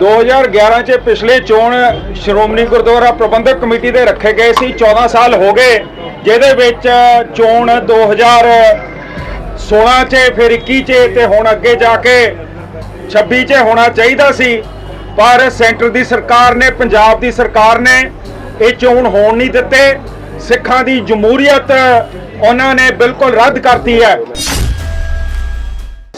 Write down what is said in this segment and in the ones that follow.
2011 ਚ ਪਿਛਲੇ ਚੋਣ ਸ਼੍ਰੋਮਣੀ ਗੁਰਦੁਆਰਾ ਪ੍ਰਬੰਧਕ ਕਮੇਟੀ ਦੇ ਰੱਖੇ ਗਏ ਸੀ 14 ਸਾਲ ਹੋ ਗਏ। ਜਿਹਦੇ ਵਿੱਚ ਚੋਣ 2016 ਚ, ਫਿਰ 21 ਚ ਤੇ ਹੁਣ ਅੱਗੇ ਜਾ ਕੇ 26 ਚ ਹੋਣਾ ਚਾਹੀਦਾ ਸੀ। ਪਰ ਸੈਂਟਰ ਦੀ ਸਰਕਾਰ ਨੇ, ਪੰਜਾਬ ਦੀ ਸਰਕਾਰ ਨੇ ਇਹ ਚੋਣ ਹੋਣ ਨਹੀਂ ਦਿੱਤੇ। ਸਿੱਖਾਂ ਦੀ ਜਮਹੂਰੀਅਤ ਉਹਨਾਂ ਨੇ ਬਿਲਕੁਲ ਰੱਦ ਕਰਤੀ ਹੈ।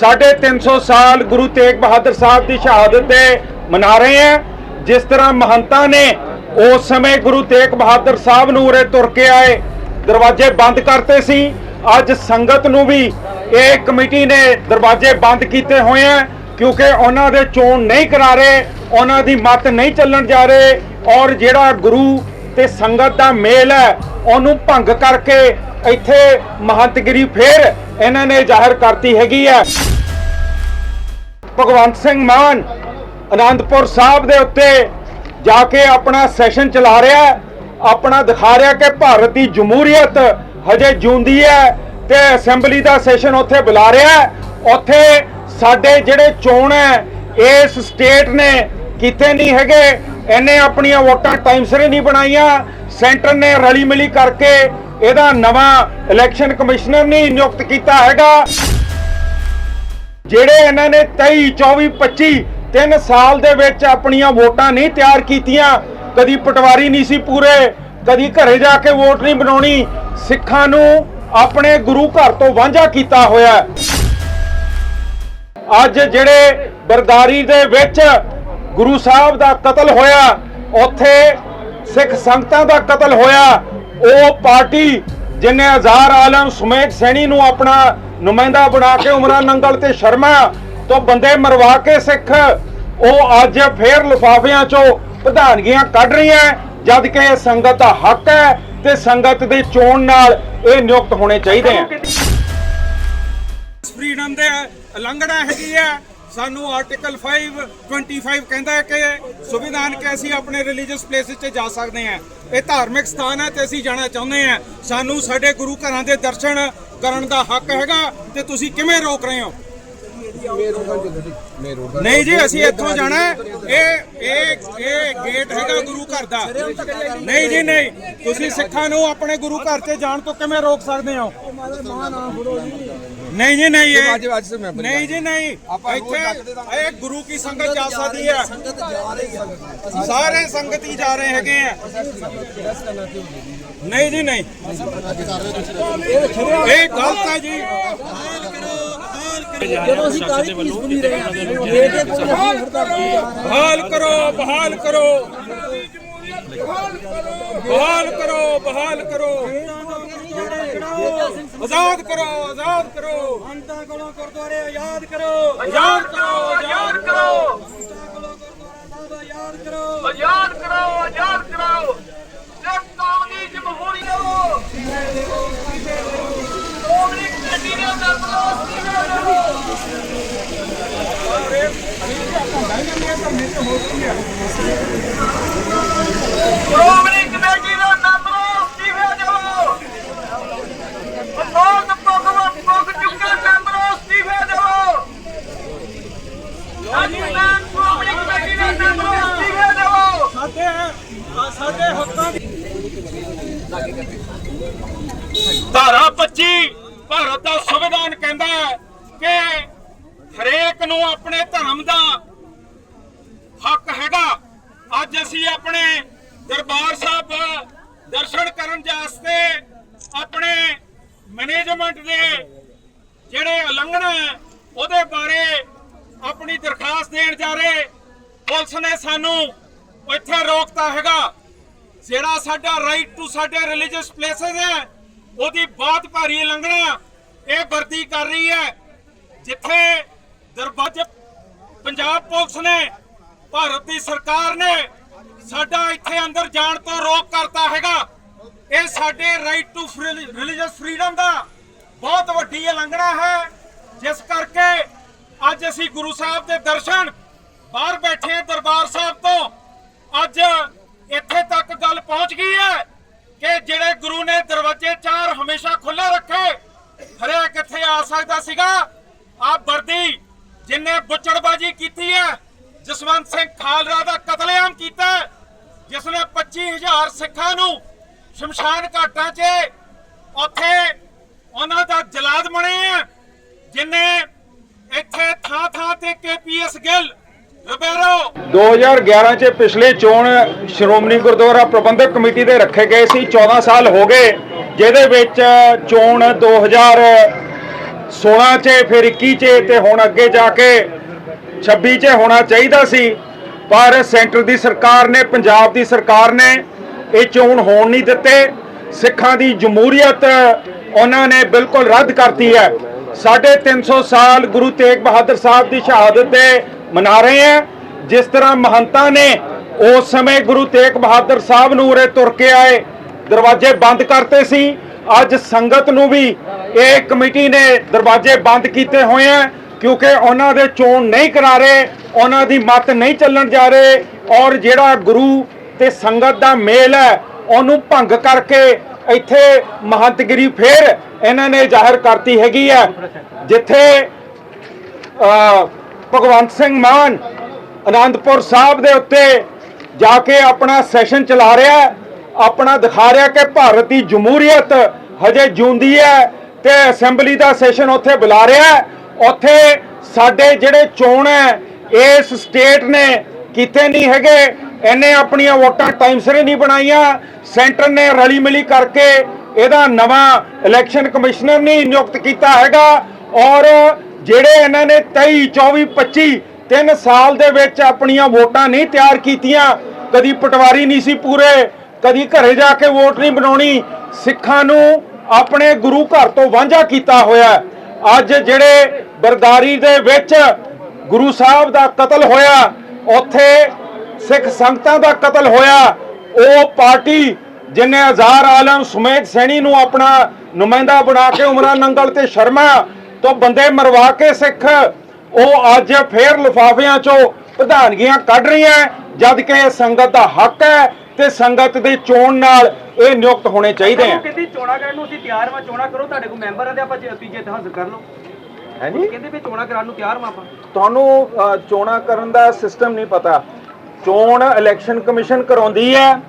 ਸਾਢੇ 300 ਸਾਲ ਗੁਰੂ ਤੇਗ ਬਹਾਦਰ ਸਾਹਿਬ ਦੀ ਸ਼ਹਾਦਤ ਦੇ ਮਨਾ ਰਹੇ ਹਾਂ। ਜਿਸ ਤਰ੍ਹਾਂ ਮਹੰਤਾਂ ਨੇ ਉਸ ਸਮੇਂ ਗੁਰੂ ਤੇਗ ਬਹਾਦਰ ਸਾਹਿਬ ਨੂੰ ਉਰੇ ਤੁਰ ਕੇ ਆਏ, ਦਰਵਾਜ਼ੇ ਬੰਦ ਕਰਤੇ ਸੀ। ਅੱਜ ਸੰਗਤ ਨੂੰ ਵੀ ਇਹ ਕਮੇਟੀ ਨੇ ਦਰਵਾਜ਼ੇ ਬੰਦ ਕੀਤੇ ਹੋਏ ਆ ਕਿਉਂਕਿ ਉਹਨਾਂ ਦੇ ਚੋਣ ਨਹੀਂ ਕਰਾ ਰਹੇ, ਉਹਨਾਂ ਦੀ ਮਤ ਨਹੀਂ ਚੱਲਣ ਜਾ ਰਹੇ ਔਰ ਜਿਹੜਾ ਗੁਰੂ ਤੇ ਸੰਗਤ ਦਾ ਮੇਲ ਹੈ, ਉਹਨੂੰ ਭੰਗ ਕਰਕੇ ਇੱਥੇ ਮਹੰਤਗਿਰੀ ਫੇਰ ਇਹਨਾਂ ਨੇ ਜ਼ਾਹਿਰ ਕਰਤੀ ਹੈਗੀ ਹੈ। ਭਗਵੰਤ ਸਿੰਘ ਮਾਨ ਅਨੰਦਪੁਰ ਸਾਹਿਬ ਦੇ ਉੱਤੇ ਜਾ ਕੇ ਆਪਣਾ ਸੈਸ਼ਨ ਚਲਾ ਰਿਹਾ ਆਪਣਾ ਦਿਖਾ ਰਿਹਾ ਕਿ ਭਾਰਤ ਦੀ ਜਮਹੂਰੀਅਤ ਹਜੇ ਜਿਉਂਦੀ ਹੈ ਤੇ ਅਸੈਂਬਲੀ ਦਾ ਸੈਸ਼ਨ ਉੱਥੇ ਬੁਲਾ ਰਿਹਾ ਉੱਥੇ ਸਾਡੇ ਜਿਹੜੇ ਚੋਣ ਹੈ, ਇਸ ਸਟੇਟ ਨੇ ਕਿਤੇ ਨਹੀਂ ਹੈਗੇ। ਇਹਨੇ ਆਪਣੀਆਂ ਵੋਟਾਂ ਟਾਈਮ ਸਿਰ ਨਹੀਂ ਬਣਾਈਆਂ। ਸੈਂਟਰ ਨੇ ਰਲੀ ਮਿਲੀ ਕਰਕੇ ਇਹਦਾ ਨਵਾਂ ਇਲੈਕਸ਼ਨ ਕਮਿਸ਼ਨਰ ਨਹੀਂ ਨਿਯੁਕਤ ਕੀਤਾ ਹੈਗਾ। ਜਿਹੜੇ ਇਹਨਾਂ ਨੇ 23 24 25 ਤਿੰਨ ਸਾਲ ਦੇ ਵਿੱਚ ਆਪਣੀਆਂ ਵੋਟਾਂ ਨਹੀਂ ਤਿਆਰ ਕੀਤੀਆਂ। ਕਦੀ ਪਟਵਾਰੀ ਨਹੀਂ ਸੀ ਪੂਰੇ, ਕਦੀ ਘਰੇ ਜਾ ਕੇ ਵੋਟ ਨਹੀਂ ਬਣਾਉਣੀ। ਸਿੱਖਾਂ ਨੂੰ ਆਪਣੇ ਗੁਰੂ ਘਰ ਤੋਂ ਵਾਂਝਾ ਕੀਤਾ ਹੋਇਆ ਅੱਜ ਜਿਹੜੇ ਬਰਦਾਰੀ ਦੇ ਵਿੱਚ ਗੁਰੂ ਸਾਹਿਬ ਦਾ ਕਤਲ ਹੋਇਆ, ਉੱਥੇ ਸਿੱਖ ਸੰਗਤਾਂ ਦਾ ਕਤਲ ਹੋਇਆ, ਉਹ ਪਾਰਟੀ ਜਿਨੇ ਹਜ਼ਾਰ ਆਲਮ ਸੁਮੇਧ ਸੈਣੀ ਨੂੰ ਆਪਣਾ ਨੁਮਾਇੰਦਾ ਬਣਾ ਕੇ ਉਮਰਾਂ ਨੰਗਲ ਤੇ ਸ਼ਰਮਾ ਤੋਂ ਬੰਦੇ ਮਰਵਾ ਕੇ ਸਿੱਖ, ਉਹ ਅੱਜ ਫੇਰ ਲਿਫਾਫਿਆਂ ਚੋਂ ਪ੍ਰਧਾਨਗੀਆਂ ਕੱਢ ਰਹੀਆਂ ਜਦ ਕਿ ਇਹ ਸੰਗਤ ਦਾ ਹੱਕ ਹੈ ਤੇ ਸੰਗਤ ਦੇ ਚੋਣ ਨਾਲ ਇਹ ਨਿਯੁਕਤ ਹੋਣੇ ਚਾਹੀਦੇ ਆ ਫਰੀडम ਦੇ ਉਲੰਘਣਾ ਹੈਗੀ ਹੈ ਸਾਨੂੰ ਆਰਟੀਕਲ 5 25 ਕਹਿੰਦਾ ਹੈ ਕਿ ਸੰਵਿਧਾਨ ਕੇ ਅਸੀਂ ਆਪਣੇ ਰਿਲੀਜੀਅਸ ਪਲੇਸਿਸ 'ਤੇ ਜਾ ਸਕਦੇ ਹਾਂ ਇਹ ਧਾਰਮਿਕ ਸਥਾਨ ਹੈ ਤੇ ਅਸੀਂ ਜਾਣਾ ਚਾਹੁੰਦੇ ਹਾਂ ਸਾਨੂੰ ਸਾਡੇ ਗੁਰੂ ਘਰਾਂ ਦੇ ਦਰਸ਼ਨ ਕਰਨ ਦਾ ਹੱਕ ਹੈਗਾ ਤੇ ਤੁਸੀਂ ਕਿਵੇਂ ਰੋਕ ਰਹੇ ਹੋ? ਨਹੀਂ ਜੀ ਅਸੀਂ ਇੱਥੋਂ ਜਾਣਾ ਹੈ। ਇਹ ਇਹ ਇਹ ਗੇਟ ਹੈਗਾ ਗੁਰੂ ਘਰ ਦਾ। ਨਹੀਂ ਜੀ ਨਹੀਂ। ਤੁਸੀਂ ਸਿੱਖਾਂ ਨੂੰ ਆਪਣੇ ਗੁਰੂ ਘਰ ਤੇ ਜਾਣ ਤੋਂ ਕਿਵੇਂ ਰੋਕ ਸਕਦੇ ਹੋ? ਨਹੀਂ ਜੀ ਨਹੀਂ ਇਹ ਨਹੀਂ ਜੀ ਨਹੀਂ। ਇੱਥੇ ਇਹ ਗੁਰੂ ਕੀ ਸੰਗਤ ਜਾ ਸਕਦੀ ਹੈ? ਸਾਰੇ ਸੰਗਤ ਹੀ ਜਾ ਰਹੇ ਹੈਗੇ ਆ। ਨਹੀਂ ਜੀ ਨਹੀਂ। ਇਹ ਗਲਤ ਹੈ ਜੀ। ਜਦੋਂ ਅਸੀਂ ਕਾਲੀ ਪੀਸਫੁਲੀ ਰਹੇ ਹਾਂ ਗੇਟ ਦੇ ਕੋਲ ਅਸੀਂ ਹੜਤਾਲ ਬਹਾਲ ਕਰੋ ਬਹਾਲ ਕਰੋ ਬਹਾਲ ਕਰੋ ਬਹਾਲ ਕਰੋ ਆਜ਼ਾਦ ਕਰੋ ਆਜ਼ਾਦ ਕਰੋ ਅੰਤਾਂ ਕੋਲੋਂ ਗੁਰਦੁਆਰੇ ਆਜ਼ਾਦ ਕਰੋ ਆਜ਼ਾਦ ਕਰੋ ਆਜ਼ਾਦ ਕਰੋ ਆਜ਼ਾਦ ਕਰੋ ਆਜ਼ਾਦ ਕਰੋ ਆਜ਼ਾਦ ਕਰੋ ਸਿੱਖ ਕੌਮ ਦੀ ਜਮਹੂਰੀਅਤ ਨੂੰ ਕੌਮੀ ਕਮੇਟੀ ਦੇ ਅੰਦਰ ਬਲੋਸਤੀ ਕੌਮੀ ਕਮੇਟੀ ਦੇ ਅੰਦਰ ਬਲੋਸਤੀ ਹੋ ਜਾਓ ਬਹੁਤ ਭਗਵਾਨ ਭੁੱਖ ਚੁੱਕੇ ਮੈਂਬਰ ਅਸਤੀਫੇ ਦਿਓ ਅੱਜ ਮੈਂ ਕੌਮੀ ਕਮੇਟੀ ਦੇ ਮੈਂਬਰ ਅਸਤੀਫੇ ਦਿਓ ਸਾਡੇ ਸਾਡੇ ਹੱਕਾਂ ਦੀ ਧਾਰਾ 25 ਭਾਰਤ ਦਾ ਸੰਵਿਧਾਨ ਕਹਿੰਦਾ ਹੈ ਕਿ ਹਰੇਕ ਨੂੰ ਆਪਣੇ ਧਰਮ ਦਾ ਹੱਕ ਹੈਗਾ। ਅੱਜ ਅਸੀਂ ਆਪਣੇ ਦਰਬਾਰ ਸਾਹਿਬ ਦਰਸ਼ਨ ਕਰਨ ਵਾਸਤੇ ਆਪਣੇ ਮੈਨੇਜਮੈਂਟ ਦੇ ਜਿਹੜੇ ਉਲੰਘਣਾ ਉਹਦੇ ਬਾਰੇ ਆਪਣੀ ਦਰਖਾਸਤ ਦੇਣ ਜਾ ਰਹੇ। ਪੁਲਿਸ ਨੇ ਸਾਨੂੰ ਇੱਥੇ ਰੋਕਤਾ ਹੈਗਾ। ਜਿਹੜਾ ਸਾਡਾ ਰਾਈਟ ਟੂ ਸਾਡੇ ਰਿਲੀਜੀਅਸ ਪਲੇਸਸ ਹੈ ਉਹਦੀ ਬਹੁਤ ਭਾਰੀ ਉਲੰਘਣਾ ਇਹ ਵਰਦੀ ਕਰ ਰਹੀ ਹੈ। ਜਿੱਥੇ ਦਰਵਾਜ਼ੇ ਪੰਜਾਬ ਪੁਲਿਸ ਨੇ, ਭਾਰਤ ਦੀ ਸਰਕਾਰ ਨੇ ਸਾਡਾ ਇੱਥੇ ਅੰਦਰ ਜਾਣ ਤੋਂ ਰੋਕ ਕਰਤਾ ਹੈਗਾ। ਇਹ ਸਾਡੇ ਰਾਈਟ ਟੂ ਰਿਲੀਜੀਅਸ ਫਰੀडम ਦਾ ਬਹੁਤ ਵੱਡੀ ਉਲੰਘਣਾ ਹੈ। ਜਿਸ ਕਰਕੇ ਅੱਜ ਅਸੀਂ ਗੁਰੂ ਸਾਹਿਬ ਦੇ ਦਰਸ਼ਨ ਬਾਹਰ ਬੈਠੇ ਹਾਂ ਦਰਬਾਰ ਸਾਹਿਬ ਤੋਂ। ਅੱਜ ਇੱਥੇ ਤੱਕ ਗੱਲ ਪਹੁੰਚ ਗਈ ਹੈ ਕਿ ਜਿਹੜੇ ਗੁਰੂ ਨੇ ਦਰਵਾਜ਼ੇ ਚਾਰ ਹਮੇਸ਼ਾ ਖੁੱਲੇ ਰੱਖੇ ਹਰੇਕ ਇੱਥੇ ਆ ਸਕਦਾ ਸੀਗਾ? ਆ ਵਰਦੀ ਜਿਨੇ ਬੁੱਚੜਬਾਜੀ ਕੀਤੀ ਹੈ, ਜਸਵੰਤ ਸਿੰਘ ਖਾਲੜਾ ਦਾ ਕਤਲੇਆਮ ਕੀਤਾ ਜਿਸ ਨੇ 25000 ਸਿੱਖਾਂ ਨੂੰ ਸ਼ਮਸ਼ਾਨ ਘਾਟਾਂ 'ਚ ਉੱਥੇ ਉਹਨਾਂ ਦਾ ਜਲਾਦ ਬਣੇ ਆ ਜਿਨੇ ਇੱਥੇ ਥਾਂ ਥਾਂ ਤੇ ਕੇਪੀਐਸ ਗਿੱਲ 2011 ਚ ਪਿਛਲੇ ਚੋਣ ਸ਼੍ਰੋਮਣੀ ਗੁਰਦੁਆਰਾ ਪ੍ਰਬੰਧਕ ਕਮੇਟੀ ਦੇ ਰੱਖੇ ਗਏ ਸੀ 14 ਸਾਲ ਹੋ ਗਏ, ਜਿਹਦੇ ਵਿੱਚ ਚੋਣ 2016 ਚ, ਫਿਰ 21 ਚ ਤੇ ਹੁਣ ਅੱਗੇ ਜਾ ਕੇ 26 ਚ ਹੋਣਾ ਚਾਹੀਦਾ ਸੀ। ਪਰ ਸੈਂਟਰ ਦੀ ਸਰਕਾਰ ਨੇ, ਪੰਜਾਬ ਦੀ ਸਰਕਾਰ ਨੇ ਇਹ ਚੋਣ ਹੋਣ ਨਹੀਂ ਦਿੱਤੇ। ਸਿੱਖਾਂ ਦੀ ਜਮਹੂਰੀਅਤ ਉਹਨਾਂ ਨੇ ਬਿਲਕੁਲ ਰੱਦ ਕਰਤੀ ਹੈ। ਸਾਢੇ 300 ਸਾਲ ਗੁਰੂ ਤੇਗ ਬਹਾਦਰ ਸਾਹਿਬ ਦੀ ਸ਼ਹਾਦਤ ਦੇ ਮਨਾ ਰਹੇ ਹਾਂ। ਜਿਸ ਤਰ੍ਹਾਂ ਮਹੰਤਾਂ ਨੇ ਉਸ ਸਮੇਂ ਗੁਰੂ ਤੇਗ ਬਹਾਦਰ ਸਾਹਿਬ ਨੂੰ ਉਰੇ ਤੁਰ ਕੇ ਆਏ, ਦਰਵਾਜ਼ੇ ਬੰਦ ਕਰਤੇ ਸੀ। ਅੱਜ ਸੰਗਤ ਨੂੰ ਵੀ ਇਹ ਕਮੇਟੀ ਨੇ ਦਰਵਾਜ਼ੇ ਬੰਦ ਕੀਤੇ ਹੋਏ ਆ, ਕਿਉਂਕਿ ਉਹਨਾਂ ਦੇ ਚੋਣ ਨਹੀਂ ਕਰਾ ਰਹੇ, ਉਹਨਾਂ ਦੀ ਮਤ ਨਹੀਂ ਚੱਲਣ ਜਾ ਰਹੇ, ਔਰ ਜਿਹੜਾ ਗੁਰੂ ਤੇ ਸੰਗਤ ਦਾ ਮੇਲ ਹੈ, ਉਹਨੂੰ ਭੰਗ ਕਰਕੇ ਇੱਥੇ ਮਹੰਤਗਿਰੀ ਫੇਰ ਇਹਨਾਂ ਨੇ ਜ਼ਾਹਿਰ ਕਰਤੀ ਹੈਗੀ ਹੈ, ਜਿੱਥੇ ਭਗਵੰਤ ਸਿੰਘ ਮਾਨ ਅਨੰਦਪੁਰ ਸਾਹਿਬ ਦੇ ਉੱਤੇ ਜਾ ਕੇ ਆਪਣਾ ਸੈਸ਼ਨ ਚਲਾ ਰਿਹਾ ਆਪਣਾ ਦਿਖਾ ਰਿਹਾ ਕਿ ਭਾਰਤ ਦੀ ਜਮਹੂਰੀਅਤ ਹਜੇ ਜਿਉਂਦੀ ਹੈ ਤੇ ਅਸੈਂਬਲੀ ਦਾ ਸੈਸ਼ਨ ਉੱਥੇ ਬੁਲਾ ਰਿਹਾ ਉੱਥੇ ਸਾਡੇ ਜਿਹੜੇ ਚੋਣ ਹੈ, ਇਸ ਸਟੇਟ ਨੇ ਕੀਤੇ ਨਹੀਂ ਹੈਗੇ। ਇਹਨੇ ਆਪਣੀਆਂ ਵੋਟਾਂ ਟਾਈਮ ਸਿਰੇ ਨਹੀਂ ਬਣਾਈਆਂ। ਸੈਂਟਰ ਨੇ ਰਲੀ ਮਿਲੀ ਕਰਕੇ ਇਹਦਾ ਨਵਾਂ ਇਲੈਕਸ਼ਨ ਕਮਿਸ਼ਨਰ ਨਹੀਂ ਨਿਯੁਕਤ ਕੀਤਾ ਹੈਗਾ। ਔਰ ਜਿਹੜੇ ਇਹਨਾਂ ਨੇ 23 24 25 ਤਿੰਨ ਸਾਲ ਦੇ ਵਿੱਚ ਆਪਣੀਆਂ ਵੋਟਾਂ ਨਹੀਂ ਤਿਆਰ ਕੀਤੀਆਂ, ਕਦੀ ਪਟਵਾਰੀ ਨਹੀਂ ਸੀ ਪੂਰੇ, ਕਦੀ ਘਰੇ ਜਾ ਕੇ ਵੋਟ ਨਹੀਂ ਬਣਾਉਣੀ, ਸਿੱਖਾਂ ਨੂੰ ਆਪਣੇ ਗੁਰੂ ਘਰ ਤੋਂ ਵਾਂਝਾ ਕੀਤਾ ਹੋਇਆ ਅੱਜ ਜਿਹੜੇ ਬਰਦਾਰੀ ਦੇ ਵਿੱਚ ਗੁਰੂ ਸਾਹਿਬ ਦਾ ਕਤਲ ਹੋਇਆ, ਉੱਥੇ ਸਿੱਖ ਸੰਗਤਾਂ ਦਾ ਕਤਲ ਹੋਇਆ, ਉਹ ਪਾਰਟੀ ਜਿਨੇ ਹਜ਼ਾਰ ਆਲਮ ਸੁਮੇਧ ਸੈਣੀ ਨੂੰ ਆਪਣਾ ਨੁਮਾਇੰਦਾ ਬਣਾ ਕੇ ਉਮਰਾਂ ਨੰਗਲ ਤੇ ਸ਼ਰਮਾ ਤੋਂ ਬੰਦੇ ਮਰਵਾ ਕੇ ਸਿੱਖ, ਉਹ ਅੱਜ ਫੇਰ ਲਿਫਾਫਿਆਂ ਚੋਂ ਪ੍ਰਧਾਨਗੀਆਂ ਕੱਢ ਰਹੀਆਂ ਜਦ ਕਿ ਇਹ ਸੰਗਤ ਦਾ ਹੱਕ ਹੈ ਤੇ ਸੰਗਤ ਦੀ ਚੋਣ ਨਾਲ ਇਹ ਨਿਯੁਕਤ ਹੋਣੇ ਚਾਹੀਦੇ ਆ। ਕਹਿੰਦੀ ਚੋਣਾ ਕਰਨ ਨੂੰ ਅਸੀਂ ਤਿਆਰ ਵਾਂ ਚੋਣਾ ਕਰੋ ਤੁਹਾਡੇ ਕੋਲ ਮੈਂਬਰ ਆ ਤੇ ਆਪਾਂ ਜੇ ਤੀਜੇ ਤੇ ਹਾਜ਼ਰ ਕਰ ਲਓ। ਹੈ ਉਹ ਕਹਿੰਦੇ ਵੀ ਚੋਣਾ ਕਰਾਉਣ ਨੂੰ ਤਿਆਰ ਵਾਂ ਆਪਾਂ। ਤੁਹਾਨੂੰ ਚੋਣਾਂ ਕਰਨ ਦਾ ਸਿਸਟਮ ਨਹੀਂ ਪਤਾ। ਚੋਣ ਇਲੈਕਸ਼ਨ ਕਮਿਸ਼ਨ ਕਰਾਉਂਦੀ ਹੈ।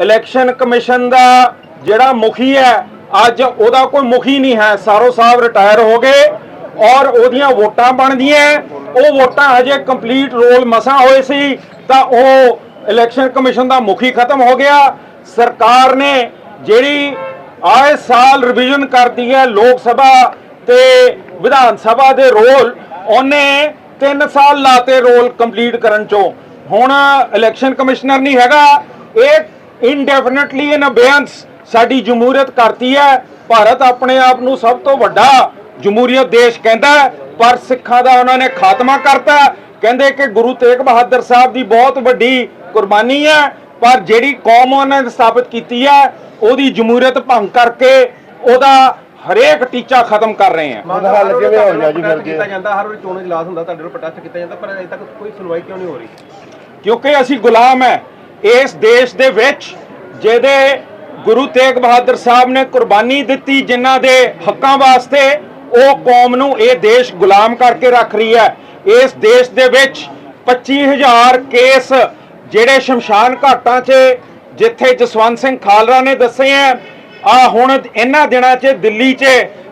ਇਲੈਕਸ਼ਨ ਕਮਿਸ਼ਨ ਦਾ ਜਿਹੜਾ ਮੁਖੀ ਹੈ ਅੱਜ ਉਹਦਾ ਕੋਈ ਮੁਖੀ ਨਹੀਂ ਹੈ। ਸਾਰੋ ਸਾਹਿਬ ਰਿਟਾਇਰ ਹੋ ਗਏ ਔਰ ਉਹਦੀਆਂ ਵੋਟਾਂ ਬਣਦੀਆਂ ਉਹ ਵੋਟਾਂ ਹਜੇ ਕੰਪਲੀਟ ਰੋਲ ਮਸਾਂ ਹੋਏ ਸੀ ਤਾਂ ਉਹ ਇਲੈਕਸ਼ਨ ਕਮਿਸ਼ਨ ਦਾ ਮੁਖੀ ਖਤਮ ਹੋ ਗਿਆ। ਸਰਕਾਰ ਨੇ ਜਿਹੜੀ ਆਏ ਸਾਲ ਰਿਵੀਜ਼ਨ ਕਰਦੀ ਹੈ ਲੋਕ ਸਭਾ ਤੇ ਵਿਧਾਨ ਸਭਾ ਦੇ ਰੋਲ, ਉਹਨੇ 3 ਸਾਲ ਲਾਤੇ ਰੋਲ ਕੰਪਲੀਟ ਕਰਨ ਚੋਂ। ਹੁਣ ਇਲੈਕਸ਼ਨ ਕਮਿਸ਼ਨਰ ਨਹੀਂ ਹੈਗਾ, ਇਹ ਇਨਡੈਫੀਨਿਟਲੀ ਇਨ ਅਬੇਅੰਸ ਸਾਡੀ ਜਮਹੂਰੀਅਤ ਕਰਤੀ ਹੈ। ਭਾਰਤ ਆਪਣੇ ਆਪ ਨੂੰ ਸਭ ਤੋਂ ਵੱਡਾ ਜਮਹੂਰੀਅਤ ਦੇਸ਼ ਕਹਿੰਦਾ ਪਰ ਸਿੱਖਾਂ ਦਾ ਉਹਨਾਂ ਨੇ ਖਾਤਮਾ ਕਰਤਾ ਕਹਿੰਦੇ ਕਿ ਗੁਰੂ ਤੇਗ ਬਹਾਦਰ ਸਾਹਿਬ ਦੀ ਬਹੁਤ ਵੱਡੀ ਕੁਰਬਾਨੀ ਹੈ। ਪਰ ਜਿਹੜੀ ਕੌਮ ਉਹਨਾਂ ਨੇ ਸਥਾਪਿਤ ਕੀਤੀ ਹੈ ਉਹਦੀ ਜਮਹੂਰੀਅਤ ਭੰਗ ਕਰਕੇ ਉਹਦਾ ਹਰੇਕ ਟੀਚਾ ਖਤਮ ਕਰ ਰਹੇ ਆ। ਉਹਦਾ ਹੱਲ ਕਿਵੇਂ ਹੋਊਗਾ ਜੀ ਫਿਰ ਕੀਤਾ ਜਾਂਦਾ ਹਰ ਵਾਰੀ ਚੋਣ ਇਜਲਾਸ ਹੁੰਦਾ ਤੁਹਾਡੇ ਨਾਲ ਪ੍ਰੋਟੈਸਟ ਕੀਤਾ ਜਾਂਦਾ ਪਰ ਅਜੇ ਤੱਕ ਕੋਈ ਸੁਣਵਾਈ ਕਿਉਂ ਨਹੀਂ ਹੋ ਰਹੀ? ਕਿਉਂਕਿ ਅਸੀਂ ਗੁਲਾਮ ਹੈ ਇਸ ਦੇਸ਼ ਦੇ ਵਿੱਚ ਜਿਹਦੇ ਗੁਰੂ ਤੇਗ ਬਹਾਦਰ ਸਾਹਿਬ ਨੇ ਕੁਰਬਾਨੀ ਦਿੱਤੀ ਜਿਨ੍ਹਾਂ ਦੇ ਹੱਕਾਂ ਵਾਸਤੇ ਉਹ ਕੌਮ ਨੂੰ ਇਹ ਦੇਸ਼ ਗੁਲਾਮ ਕਰਕੇ ਰੱਖ ਰਹੀ ਹੈ। ਇਸ ਦੇਸ਼ ਦੇ ਵਿੱਚ 25000 ਕੇਸ ਜਿਹੜੇ ਸ਼ਮਸ਼ਾਨ ਘਾਟਾਂ 'ਚ, ਜਿੱਥੇ ਜਸਵੰਤ ਸਿੰਘ ਖਾਲਰਾ ਨੇ ਦੱਸੇ ਆ ਆ ਹੁਣ ਇਹਨਾਂ ਦਿਨਾਂ 'ਚ ਦਿੱਲੀ 'ਚ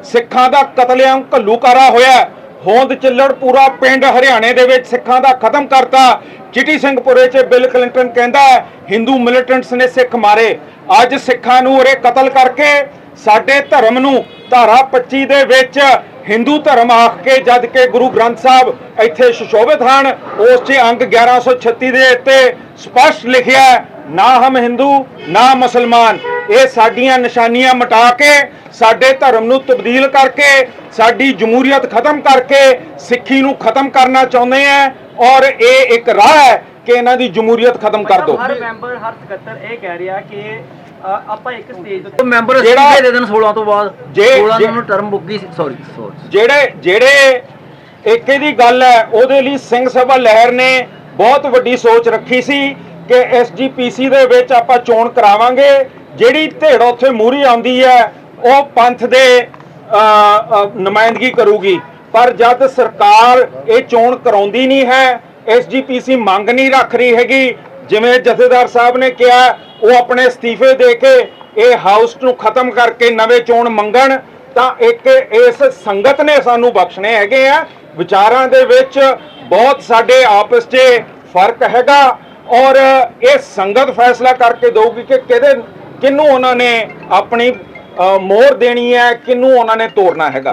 ਸਿੱਖਾਂ ਦਾ ਕਤਲੇਆਮ ਘੱਲੂਕਾਰਾ ਹੋਇਆ ਹੋਂਦ ਚਿੱਲੜ ਪੂਰਾ ਪਿੰਡ ਹਰਿਆਣੇ ਦੇ ਵਿੱਚ ਸਿੱਖਾਂ ਦਾ ਖਤਮ ਕਰਤਾ। ਚਿੱਟੀ ਸਿੰਘਪੁਰੇ 'ਚ ਬਿਲ ਕਲਿੰਟਨ ਕਹਿੰਦਾ ਹਿੰਦੂ ਮਿਲੀਟੈਂਟਸ ਨੇ ਸਿੱਖ ਮਾਰੇ। ਅੱਜ ਸਿੱਖਾਂ ਨੂੰ ਉਰੇ ਕਤਲ ਕਰਕੇ ਸਾਡੇ ਧਰਮ ਨੂੰ ਧਾਰਾ 25 ਦੇ ਵਿੱਚ ਹਿੰਦੂ ਧਰਮ ਆਖ ਕੇ ਜਦ ਕਿ ਗੁਰੂ ਗ੍ਰੰਥ ਸਾਹਿਬ ਇੱਥੇ ਸੁਸ਼ੋਭਿਤ ਹਨ, ਉਸ 'ਚ ਅੰਗ 1136 ਦੇ ਉੱਤੇ ਸਪਸ਼ਟ ਲਿਖਿਆ ਨਾ ਹਮ ਹਿੰਦੂ, ਨਾ ਮੁਸਲਮਾਨ। ਇਹ ਸਾਡੀਆਂ ਨਿਸ਼ਾਨੀਆਂ ਮਿਟਾ ਕੇ, ਸਾਡੇ ਧਰਮ ਨੂੰ ਤਬਦੀਲ ਕਰਕੇ, ਸਾਡੀ ਜਮਹੂਰੀਅਤ ਖਤਮ ਕਰਕੇ ਸਿੱਖੀ ਨੂੰ ਖਤਮ ਕਰਨਾ ਚਾਹੁੰਦੇ ਆ ਔਰ ਇਹ ਇੱਕ ਰਾਹ ਹੈ ਕਿ ਇਹਨਾਂ ਦੀ ਜਮਹੂਰੀਅਤ ਖਤਮ ਕਰ ਦਿਓ। ਹਰ ਮੈਂਬਰ, ਹਰ ਸਕੱਤਰ ਇਹ ਕਹਿ ਰਿਹਾ ਕਿ ਆਪਾਂ ਇੱਕ ਸਟੇਜ ਤੇ ਮੈਂਬਰ ਅਸਤੀਫੇ ਦੇ ਦੇਣ 16 ਤੋਂ ਬਾਅਦ। ਜੇ- 16 ਜੇ- ਨੂੰ ਟਰਮ ਮੁੱਕੀ ਸੌਰੀ ਸੌਰੀ ਜਿਹੜੇ ਜਿਹੜੇ ਏਕੇ ਦੀ ਗੱਲ ਹੈ ਉਹਦੇ ਲਈ ਸਿੰਘ ਸਭਾ ਲਹਿਰ ਨੇ ਬਹੁਤ ਵੱਡੀ ਸੋਚ ਰੱਖੀ ਸੀ ਕਿ ਐਸਜੀਪੀਸੀ ਦੇ ਵਿੱਚ ਆਪਾਂ ਚੋਣ ਕਰਾਵਾਂਗੇ। ਜਿਹੜੀ ਧਿੜ ਉੱਥੇ ਮੂਹਰੀ ਆਉਂਦੀ ਹੈ ਉਹ ਪੰਥ ਦੇ ਨੁਮਾਇੰਦਗੀ ਕਰੂਗੀ। ਪਰ ਜਦ ਸਰਕਾਰ ਇਹ ਚੋਣ ਕਰਾਉਂਦੀ ਨਹੀਂ ਹੈ ਐਸਜੀਪੀਸੀ ਮੰਗ ਨਹੀਂ ਰੱਖ ਰਹੀ ਹੈਗੀ। ਜਿਵੇਂ ਜਥੇਦਾਰ ਸਾਹਿਬ ਨੇ ਕਿਹਾ ਉਹ ਆਪਣੇ ਅਸਤੀਫੇ ਦੇ ਕੇ ਇਹ ਹਾਊਸ ਨੂੰ ਖਤਮ ਕਰਕੇ ਨਵੇਂ ਚੋਣ ਮੰਗਣ ਤਾਂ ਇੱਕ ਇਸ ਸੰਗਤ ਨੇ ਸਾਨੂੰ ਬਖਸ਼ਣੇ ਹੈਗੇ ਆ। ਵਿਚਾਰਾਂ ਦੇ ਵਿੱਚ ਬਹੁਤ ਸਾਡੇ ਆਪਸ 'ਚ ਫ਼ਰਕ ਹੈਗਾ ਔਰ ਇਹ ਸੰਗਤ ਫੈਸਲਾ ਕਰਕੇ ਦਊਗੀ ਕਿ ਕਿਹਦੇ ਕਿਹਨੂੰ ਉਹਨਾਂ ਨੇ ਆਪਣੀ ਅ, ਮੋਹਰ ਦੇਣੀ ਹੈ ਕਿਹਨੂੰ ਉਹਨਾਂ ਨੇ ਤੋੜਨਾ ਹੈਗਾ।